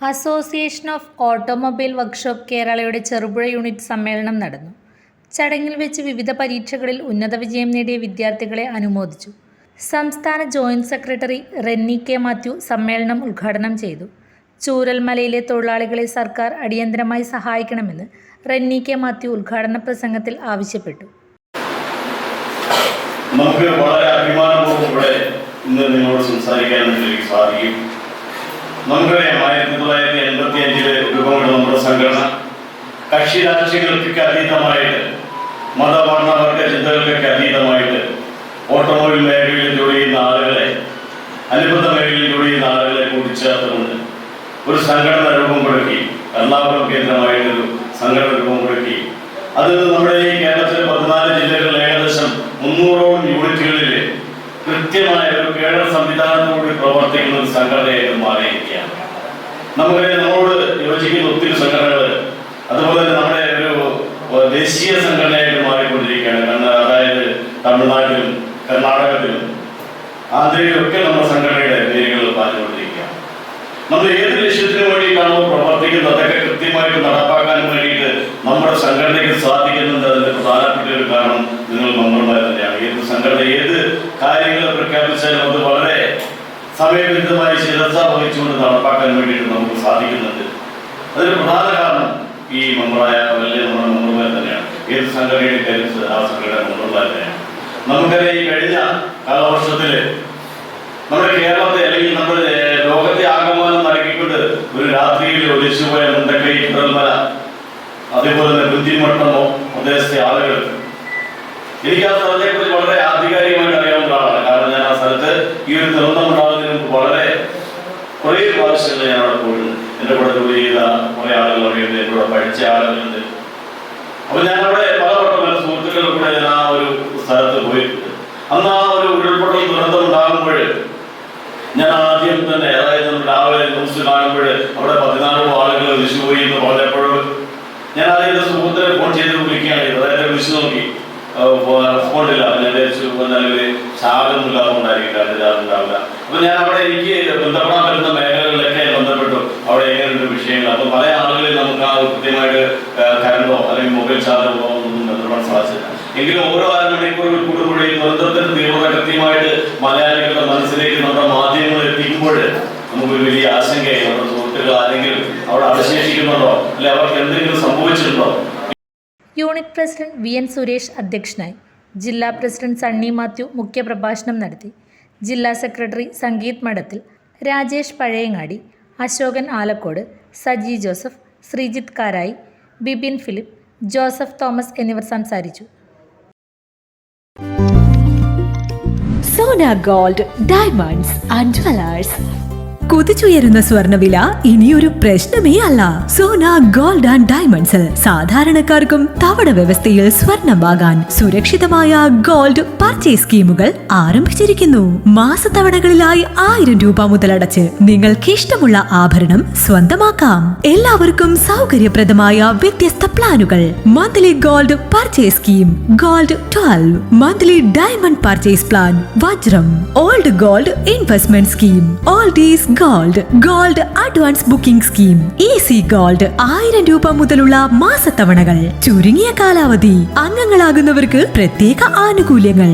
Association of automobile workshop കേരളയുടെ Cherupuzha unit സമ്മേളനം നടന്നു. ചടങ്ങിൽ വെച്ച് വിവിധ പരീക്ഷകളിൽ ഉന്നത വിജയം നേടിയ വിദ്യാർത്ഥികളെ അനുമോദിച്ചു. സംസ്ഥാന joint secretary Renny K Mathew സമ്മേളനം ഉദ്ഘാടനം ചെയ്തു. ചൂരൽമലയിലെ തൊഴിലാളികളെ സർക്കാർ അടിയന്തരമായി സഹായിക്കണമെന്ന് റെന്നി കെ മാത്യു ഉദ്ഘാടന പ്രസംഗത്തിൽ ആവശ്യപ്പെട്ടു. നമുക്ക് വളരെ അഭിമാനപൂർവം ഇന്ന് നിങ്ങളോട് സംസാരിക്കാൻ എനിക്ക് സാധിക്കും. നമുക്കറിയാം ആയിരത്തി തൊള്ളായിരത്തി എൺപത്തി അഞ്ചിലെ നമ്മുടെ സംഘടന കക്ഷി രാഷ്ട്രീയങ്ങൾക്ക് അതീതമായിട്ട് മതവർണവർഗ ചിന്തകൾക്കൊക്കെ അതീതമായിട്ട് ഓട്ടോമൊബൈൽ മേഖലയിൽ ജോലി ചെയ്യുന്ന ആളുകളെ അനുബന്ധ മേഖലയിൽ ജോലി ചെയ്യുന്ന ആളുകളെ കൂട്ടിച്ചേർത്തുകൊണ്ട് ഒരു സംഘടന രൂപം കൊടുക്കി. എറണാകുളം കേന്ദ്രമായിട്ട് ഒരു സംഘടന രൂപം കൊടുക്കി. അത് നമ്മുടെ ഈ കേരളത്തിലെ പതിനാല് ജില്ലകളിൽ ഏകദേശം മുന്നൂറോളം യൂണിറ്റുകളിൽ കൃത്യമായ ഒരു കേഡർ സംവിധാനത്തോട് പ്രവർത്തിക്കുന്ന ഒരു സംഘടനയായിട്ട് മാറിയിരിക്കുകയാണ്. നമുക്ക് നമ്മളോട് യോജിക്കുന്ന ഒത്തിരി സംഘടനകൾ അതുപോലെ തന്നെ നമ്മുടെ ഒരു ദേശീയ സംഘടനയായിട്ട് മാറിക്കൊണ്ടിരിക്കുകയാണ്. അതായത് തമിഴ്നാട്ടിലും കർണാടകത്തിലും ആന്ധ്രയിലും ഒക്കെ നമ്മുടെ പ്രവർത്തിക്കുന്നത് അതൊക്കെ കൃത്യമായിട്ട് നടപ്പാക്കാൻ വേണ്ടിയിട്ട് നമ്മുടെ സംഘടനയ്ക്ക് സാധിക്കുന്നുണ്ട്. അതിന്റെ പ്രധാനപ്പെട്ട ഒരു കാരണം നിങ്ങൾ മെമ്പർമാർ തന്നെയാണ്. ഏത് സംഘടന ഏത് കാര്യങ്ങൾ പ്രഖ്യാപിച്ചാലും അത് വളരെ സമയബന്ധിതമായി ശിരസ വഹിച്ചുകൊണ്ട് നടപ്പാക്കാൻ വേണ്ടിയിട്ട് നമുക്ക് സാധിക്കുന്നുണ്ട്. അതിന് പ്രധാന കാരണം ഈ മെമ്പറായ വലിയ നമ്മുടെ മെമ്പർമാർ തന്നെയാണ്. ഏത് സംഘടനയുടെ കാര്യത്തിൽ ആ സംഘടന മെമ്പർമാർ തന്നെയാണ്. നമുക്കറിയാം ഈ കഴിഞ്ഞ കാലവർഷത്തിൽ നമ്മുടെ കേരളത്തെ അല്ലെങ്കിൽ നമ്മുടെ ഒലിച്ചുപോയ മുണ്ടക്കൈ ചുടൽമല അതേപോലെ തന്നെ ബുദ്ധിമട്ടമോ പ്രദേശത്തെ ആളുകൾ എനിക്ക് ആ സ്ഥലത്തെ കുറിച്ച് വളരെ ആധികാരികമായിട്ട് അറിയാവുന്ന ആളാണ് കാരണം ഞാൻ ആ സ്ഥലത്ത് ഈ ഒരു ദുരന്തം ഉണ്ടാകുന്നതിന് മുമ്പ് വളരെ കുറേ പ്രാവശ്യങ്ങൾ ഞാൻ അവിടെ പോയിട്ടുണ്ട് എന്റെ കൂടെ ജോലി ചെയ്ത കുറേ ആളുകൾ അറിയുന്നത് കൂടെ പഠിച്ച ആളുകളുണ്ട്. അപ്പൊ ഞാൻ അവിടെ പലവട്ടം എന്റെ സുഹൃത്തുക്കളുടെ കൂടെ ഞാൻ ആ ഒരു സ്ഥലത്ത് പോയിട്ടുണ്ട്. അന്ന് ആ ഒരു ഉരുൾപൊട്ടൽ ദുരന്തം ഉണ്ടാകുമ്പോൾ ഞാൻ ആദ്യം തന്നെ അതായത് രാവിലെ ന്യൂസ് കാണുമ്പോൾ അവിടെ പതിനാലോളം ആളുകൾ വിഷു പോയി എന്ന് പറഞ്ഞപ്പോഴും ഞാൻ ആദ്യം സുഹൃത്തിനെ ഫോൺ ചെയ്ത് വിളിക്കുകയാണ് അതായത് വിഷു നോക്കി റെസ്പോണ്ടില്ല ഞാൻ ചാകൊന്നും ഇല്ലാതുകൊണ്ടായിരിക്കില്ല അതിന്റെ ചാറുണ്ടാവില്ല അപ്പൊ ഞാൻ അവിടെ എനിക്ക് ബന്ധപ്പെടാൻ പറ്റുന്ന മേഖലകളിലൊക്കെ ബന്ധപ്പെട്ടു. അവിടെ എങ്ങനെയുണ്ട് വിഷയങ്ങൾ? അപ്പൊ പല ആളുകളിൽ നമുക്ക് ആ കൃത്യമായിട്ട് കറണ്ടോ അല്ലെങ്കിൽ മൊബൈൽ ചാർജോ ഒന്നും ബന്ധപ്പെടാൻ സാധിച്ചില്ല. എങ്കിലും ഓരോ അര മണിക്കൂർ കൂടുമ്പോൾ ഈ ദുരന്തത്തിന്റെ തീവ്രത കൃത്യമായിട്ട് മലയാളികളുടെ മനസ്സിലേക്ക് നമ്മുടെ മാധ്യമങ്ങൾ എത്തിക്കുമ്പോൾ നമുക്കൊരു വലിയ ആശങ്കയായി നമ്മുടെ സുഹൃത്തുക്കൾ ആരെങ്കിലും അവിടെ അവശേഷിക്കുന്നുണ്ടോ? അല്ലെ അവർക്ക് എന്തെങ്കിലും സംഭവിച്ചിട്ടുണ്ടോ? Unit president V N Suresh അധ്യക്ഷനായി. ജില്ലാ പ്രസിഡന്റ് സണ്ണി മാത്യു മുഖ്യപ്രഭാഷണം നടത്തി. ജില്ലാ സെക്രട്ടറി സംഗീത് മഠത്തിൽ രാജേഷ് പഴയങ്ങാടി അശോകൻ ആലക്കോട് സജി ജോസഫ് ശ്രീജിത്ത് കാരായി ബിബിൻ ഫിലിപ്പ് ജോസഫ് തോമസ് എന്നിവർ സംസാരിച്ചു. Sona gold diamonds and jewellers കുതിച്ചുയരുന്ന സ്വർണവില ഇനിയൊരു പ്രശ്നമേ അല്ല. സോന ഗോൾഡ് ആൻഡ് ഡയമണ്ട്സിൽ സാധാരണക്കാർക്കും തവണ വ്യവസ്ഥയിൽ സ്വർണം വാങ്ങാൻ സുരക്ഷിതമായ ഗോൾഡ് പർച്ചേസ് സ്കീമുകൾ ആരംഭിച്ചിരിക്കുന്നു. മാസത്തവണകളിലായി ആയിരം രൂപ മുതലടച്ച് നിങ്ങൾക്ക് ഇഷ്ടമുള്ള ആഭരണം സ്വന്തമാക്കാം. എല്ലാവർക്കും സൗകര്യപ്രദമായ വ്യത്യസ്ത പ്ലാനുകൾ. Monthly gold purchase scheme gold twelve. Monthly diamond purchase plan Vajram. Old gold investment scheme old is gold gold advance booking scheme. Easy gold ആയിരം രൂപ മുതലുള്ള മാസത്തവണകൾ. ചുരുങ്ങിയ കാലാവധി. അംഗങ്ങളാകുന്നവർക്ക് പ്രത്യേക ആനുകൂല്യങ്ങൾ.